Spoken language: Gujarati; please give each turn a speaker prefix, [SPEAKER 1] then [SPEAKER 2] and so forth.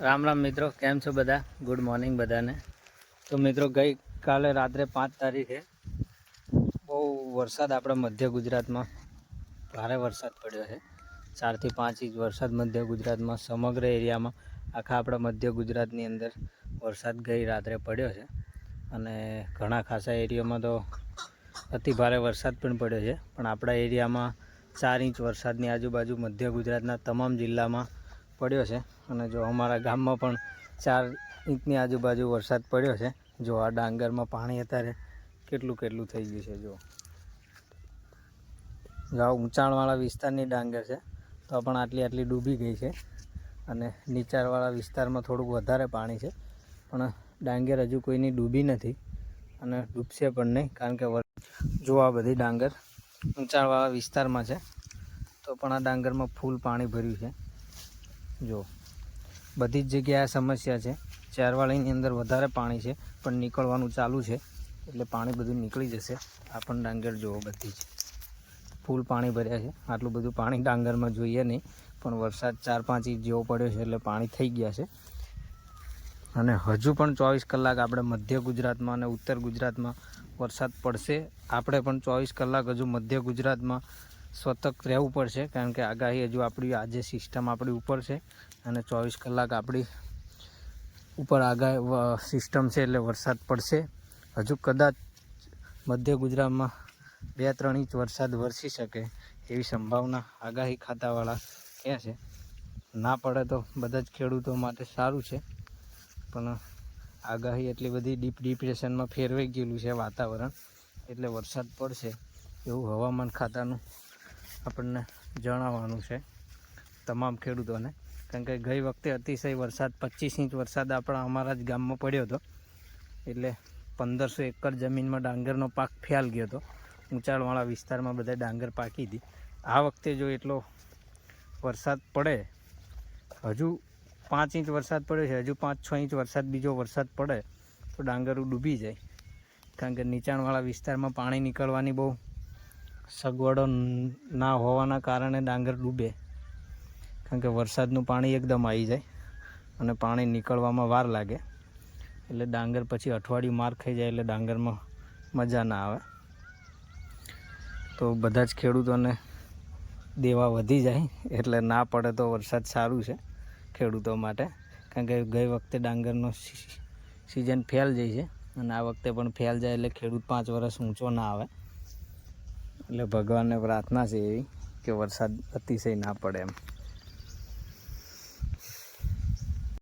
[SPEAKER 1] રામ રામ મિત્રો, કેમ છો બધા? ગુડ મોર્નિંગ બધાને. તો મિત્રો ગઈ કાલે રાત્રે પાંચ તારીખે બહુ વરસાદ આપણા મધ્ય ગુજરાતમાં, ભારે વરસાદ પડ્યો છે. ચારથી પાંચ ઇંચ વરસાદ મધ્ય ગુજરાતમાં, સમગ્ર એરિયામાં, આખા આપણા મધ્ય ગુજરાતની અંદર વરસાદ ગઈ રાત્રે પડ્યો છે. અને ઘણા ખાસા એરિયામાં તો અતિ ભારે વરસાદ પણ પડ્યો છે. પણ આપણા એરિયામાં ચાર ઇંચ વરસાદની આજુબાજુ મધ્ય ગુજરાતના તમામ જિલ્લામાં પડ્યો છે. અને જો અમારા ગામમાં પણ ચાર ઇંચની આજુબાજુ વરસાદ પડ્યો છે. જો આ ડાંગરમાં પાણી અત્યારે કેટલું કેટલું થઈ ગયું છે જો આ ઊંચાણવાળા વિસ્તારની ડાંગર છે, તો પણ આટલી આટલી ડૂબી ગઈ છે. અને નીચાણવાળા વિસ્તારમાં થોડુંક વધારે પાણી છે. પણ ડાંગર હજુ કોઈની ડૂબી નથી અને ડૂબશે પણ નહીં, કારણ કે જો આ બધી ડાંગર ઊંચાણવાળા વિસ્તારમાં છે, તો પણ આ ડાંગરમાં ફૂલ પાણી ભર્યું છે. જો બધી જ જગ્યાએ સમસ્યા છે. ચારવાળીની અંદર વધારે પાણી છે, પણ નીકળવાનું ચાલુ છે, એટલે પાણી બધું નીકળી જશે. આ પણ ડાંગર જુઓ બધી જ. ફૂલ પાણી ભર્યા છે. આટલું બધું પાણી ડાંગરમાં જોઈએ નહીં, પણ વરસાદ ચાર પાંચ ઇંચ જેવો પડ્યો છે, એટલે પાણી થઈ ગયા છે. અને હજુ પણ ચોવીસ કલાક આપણે મધ્ય ગુજરાતમાં અને ઉત્તર ગુજરાતમાં વરસાદ પડશે. આપણે પણ ચોવીસ કલાક હજુ મધ્ય ગુજરાતમાં સતર્ક રહેવું પડશે, કારણ કે આગાહી હજુ આપણી, આજે સિસ્ટમ આપણી ઉપર છે અને ચોવીસ કલાક આપણી ઉપર આગાહી સિસ્ટમ છે એટલે વરસાદ પડશે. હજુ કદાચ મધ્ય ગુજરાતમાં બે ત્રણ ઇંચ વરસાદ વરસી શકે એવી સંભાવના આગાહી ખાતાવાળા કહે છે? ના પડે તો બધા જ ખેડૂતો માટે સારું છે, પણ આગાહી એટલી બધી ડીપ, ડિપ્રેશનમાં ફેરવાઈ ગયેલું છે વાતાવરણ, એટલે વરસાદ પડશે એવું હવામાન ખાતાનું આપણને જણાવવાનું છે તમામ ખેડૂતોને. કારણ કે ગઈ વખતે અતિશય વરસાદ, પચીસ ઇંચ વરસાદ આપણા અમારા જ ગામમાં પડ્યો હતો. એટલે પંદરસો એકર જમીનમાં ડાંગરનો પાક ફેલ ગયો હતો. ઊંચાણવાળા વિસ્તારમાં બધા ડાંગર પાકી હતી. આ વખતે જો એટલો વરસાદ પડે, હજુ પાંચ ઇંચ વરસાદ પડ્યો છે, હજુ પાંચ, છ ઇંચ વરસાદ બીજો વરસાદ પડે, તો ડાંગરું ડૂબી જાય. કારણ કે નીચાણવાળા વિસ્તારમાં પાણી નીકળવાની બહુ સગવડો ના હોવાના કારણે ડાંગર ડૂબે. કારણ કે વરસાદનું પાણી એકદમ આવી જાય અને પાણી નીકળવામાં વાર લાગે. એટલે ડાંગર પછી અઠવાડિયું માર ખાઈ જાય એટલે ડાંગરમાં મજા ના આવે. તો બધા જ ખેડૂતોને દેવા વધી જાય એટલે ના પડે તો વરસાદ સારું છે ખેડૂતો માટે. કારણ કે ગઈ વખતે ડાંગરનો સિઝન ફેલ જાય છે અને આ વખતે પણ ફેલ જાય એટલે ખેડૂત પાંચ વર્ષ ઊંચો ના આવે. એટલે ભગવાનને પ્રાર્થના છે એવી કે વરસાદ અતિશય ના પડે એમ.